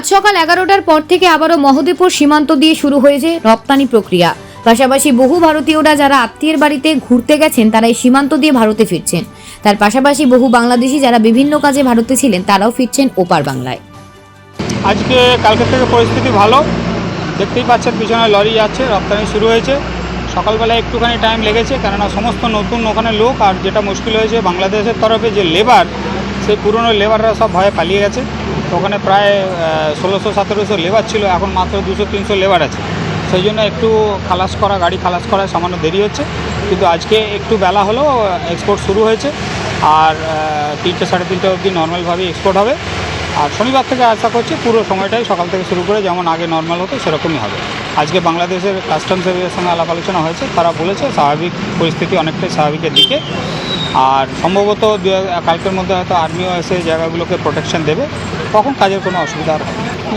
আজ সকাল এগারোটার পর থেকে আবারও মহদেপুর সীমান্ত দিয়ে শুরু হয়েছে রপ্তানি প্রক্রিয়া। পাশাপাশি বহু ভারতীয়রা যারা আত্মীয়ের বাড়িতে ঘুরতে গেছেন, তারা এই সীমান্ত দিয়ে ভারতে ফিরছেন। তার পাশাপাশি বহু বাংলাদেশি যারা বিভিন্ন কাজে ভারতে ছিলেন, তারাও ফিরছেন ওপার বাংলায়। আজকে কালকের থেকে পরিস্থিতি ভালো। দেখতেই পাচ্ছেন পিছনে লরি যাচ্ছে, রপ্তানি শুরু হয়েছে। সকালবেলা একটুখানি টাইম লেগেছে, কেননা সমস্ত নতুন ওখানে লোক, আর যেটা মুশকিল হয়েছে, বাংলাদেশের তরফে যে লেবার সেই পুরনো লেবাররা সব ভয়ে পালিয়ে গেছে। ওখানে প্রায় ষোলোশো সতেরোশো লেবার ছিল, এখন মাত্র দুশো তিনশো লেবার আছে। সেই জন্য একটু খালাস করা, গাড়ি খালাস করা সামান্য দেরি হচ্ছে। কিন্তু আজকে একটু বেলা হলেও এক্সপোর্ট শুরু হয়েছে। আর তিনটে সাড়ে তিনটে অবধি নর্মালভাবেই এক্সপোর্ট হবে। আর শনিবার থেকে আশা করছি পুরো সময়টাই সকাল থেকে শুরু করে যেমন আগে নর্মাল হতো, সেরকমই হবে। আজকে বাংলাদেশের কাস্টম সার্ভিসের সঙ্গে আলাপ আলোচনা হয়েছে, তারা বলেছে স্বাভাবিক পরিস্থিতি অনেকটাই স্বাভাবিকের দিকে। আর সম্ভবত কালকের মধ্যে হয়তো আর্মিও এসে জায়গাগুলোকে প্রোটেকশন দেবে, তখন কাজের কোনো অসুবিধা আর।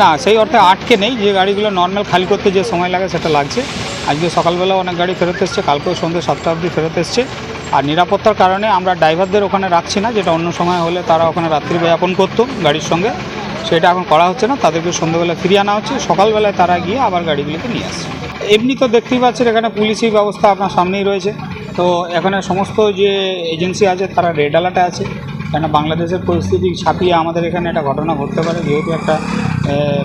না। সেই অর্থে আটকে নেই, যে গাড়িগুলো নর্মাল খালি করতে যে সময় লাগে সেটা লাগছে। আজকে সকালবেলা অনেক গাড়ি ফেরত এসছে, কালকেও সন্ধ্যে সাতটা অবধি ফেরত এসছে। আর নিরাপত্তার কারণে আমরা ড্রাইভারদের ওখানে রাখছি না, যেটা অন্য সময় হলে তারা ওখানে রাত্রি যাপন করতো গাড়ির সঙ্গে। সেটা এখন করা হচ্ছে না, তাদেরকে সন্ধ্যেবেলা ফিরিয়ে আনা হচ্ছে, সকালবেলায় তারা গিয়ে আবার গাড়িগুলিকে নিয়ে আসছে। এমনি তো দেখতেই পাচ্ছেন এখানে পুলিশি ব্যবস্থা আপনার সামনেই রয়েছে। তো এখানে সমস্ত যে এজেন্সি আছে, তারা রেড অ্যালার্টে আছে। কেন বাংলাদেশের পরিস্থিতি ছাপিয়ে আমাদের এখানে একটা ঘটনা ঘটতে পারে, যেহেতু একটা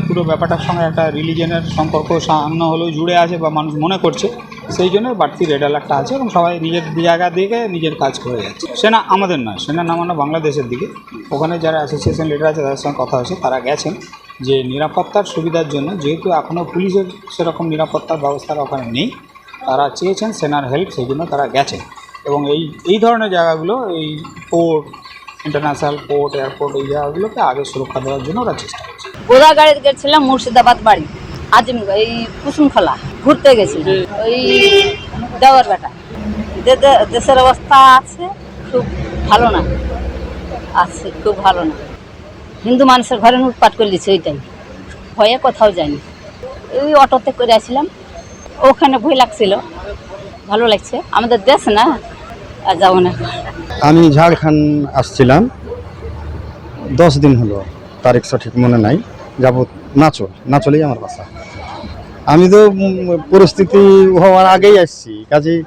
পুরো ব্যাপারটার সঙ্গে একটা রিলিজনের সম্পর্ক সামান্য হলেও জুড়ে আছে বা মানুষ মনে করছে। সেই জন্য বাড়তি রেড অ্যালার্টটা আছে এবং সবাই নিজের জায়গা দিকে নিজের কাজ করে যাচ্ছে। সেনা আমাদের নয়, সেনা নামানো বাংলাদেশের দিকে। ওখানে যারা অ্যাসোসিয়েশন লিডার আছে, তাদের সঙ্গে কথা হয়েছে, তারা গেছেন যে নিরাপত্তার সুবিধার জন্য, যেহেতু এখনও পুলিশের সেরকম নিরাপত্তার ব্যবস্থার ওখানে নেই, তারা চেয়েছেন সেনার হেল্প সেই জন্য তারা গেছেন। এবং এই এই ধরনের জায়গাগুলো, এই পোর্ট ইন্টারন্যাশনাল পোর্ট এয়ারপোর্ট এই জায়গাগুলোকে আগে সুরক্ষা দেওয়ার জন্য ওরা চেষ্টা করছে। গাড়িতে গেছিলাম মুর্শিদাবাদ বাড়ি আজিম এই কুসুমখোলা। ঘুরতে গেছি ওই দেওয়ার বেটা। দেশের অবস্থা আছে, খুব ভালো না। আছে, খুব ভালো না। হিন্দু মানুষের ঘরে লুটপাট করে দিচ্ছে ওইটাই। ভয়ে কোথাও যায়নি। এই অটোতে করে আসছিলাম ওখানে ভয় লাগছিল। ভালো লাগছে। আমাদের দেশ না, আর যাব না। আমি ঝাড়খণ্ড আসছিলাম। দশ দিন হলো, তারিখ সঠিক মনে নাই। যাব নাচল নাচলেই আমার বাসা। আমি তো পরিস্থিতি হওয়ার আগেই আসছি কাজেই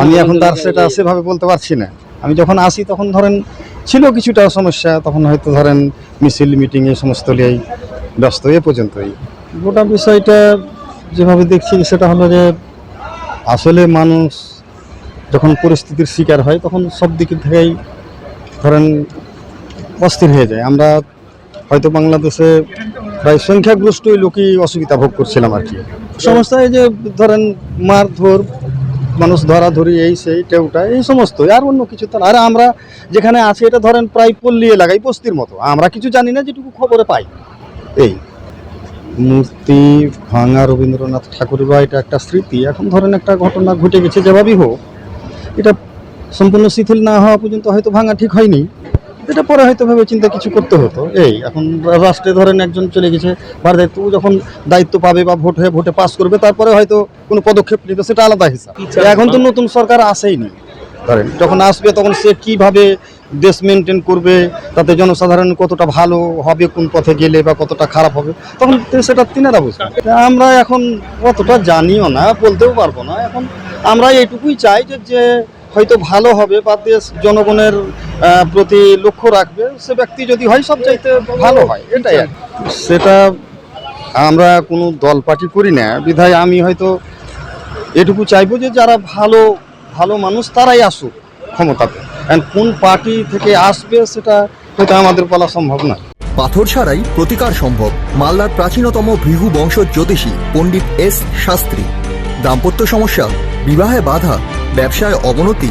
আমি এখন তার সেটা সেভাবে বলতে পারছি না। আমি যখন আসি তখন ধরেন ছিল কিছুটা সমস্যা তখন হয়তো ধরেন মিছিল মিটিং এই সমস্ত নিয়েই ব্যস্ত এ পর্যন্তই। গোটা বিষয়টা যেভাবে দেখছি সেটা হলো যে আসলে মানুষ যখন পরিস্থিতির শিকার হয় তখন সব দিক থেকেই ধরেন অস্থির হয়ে যায়। আমরা হয়তো বাংলাদেশে প্রায় সংখ্যাগরিষ্ঠই লোকই অসুবিধা ভোগ করছিলাম আর কি। সমস্যা এই যে ধরেন মারধর মানুষ ধরাধরি, এই সেই, টেউটা, এই সমস্ত আর অন্য কিছু তো আর আমরা যেখানে আছি, এটা ধরেন প্রায় পল্লী এলাকায়, বস্তির মতো। আমরা কিছু জানি না, যেটুকু খবরে পাই। এই। মূর্তি ভাঙা রবীন্দ্রনাথ ঠাকুরের বা এটা একটা স্মৃতি। এখন ধরেন একটা ঘটনা ঘটে গেছে, যেভাবেই হোক, এটা সম্পূর্ণ শিথিল না হওয়া পর্যন্ত হয়তো ভাঙা ঠিক হয়নি। এটা পরে হয়তো ভেবে চিন্তা কিছু করতে হতো। এই এখন রাষ্ট্রে ধরেন একজন চলে গেছে ভার দায়িত্ব যখন দায়িত্ব পাবে বা ভোট হয়ে ভোটে পাস করবে তারপরে হয়তো কোনো পদক্ষেপ নেবে সেটা আলাদা হিসাব। এখন তো নতুন সরকার আসেইনি ধরেন যখন আসবে তখন সে কীভাবে দেশ মেনটেন করবে তাতে জনসাধারণ কতটা ভালো হবে কোন পথে গেলে বা কতটা খারাপ হবে তখন তো সেটা তিনারা বুঝবে আমরা এখন অতটা জানিও না বলতেও পারব না। এখন আমরা এইটুকুই চাই যে যে হয়তো ভালো হবে বা দেশ জনগণের প্রতি লক্ষ্য রাখবে সে ব্যক্তি যদি হয় সব চাইতে ভালো হয় এটাই সেটা আমরা কোনো দল পার্টি করি না। বিধায় আমি হয়তো এটুকু চাইব যে যারা ভালো ভালো মানুষ তারাই আসুক ক্ষমতাতে। কোন পার্টি থেকে আসবে সেটা হয়তো আমাদের বলা সম্ভব না। পাথর ছাড়াই প্রতিকার সম্ভব। মালদার প্রাচীনতম ভৃগু বংশ জ্যোতিষী পণ্ডিত এস শাস্ত্রী। দাম্পত্য সমস্যা বিবাহে বাধা ব্যবসায় অবনতি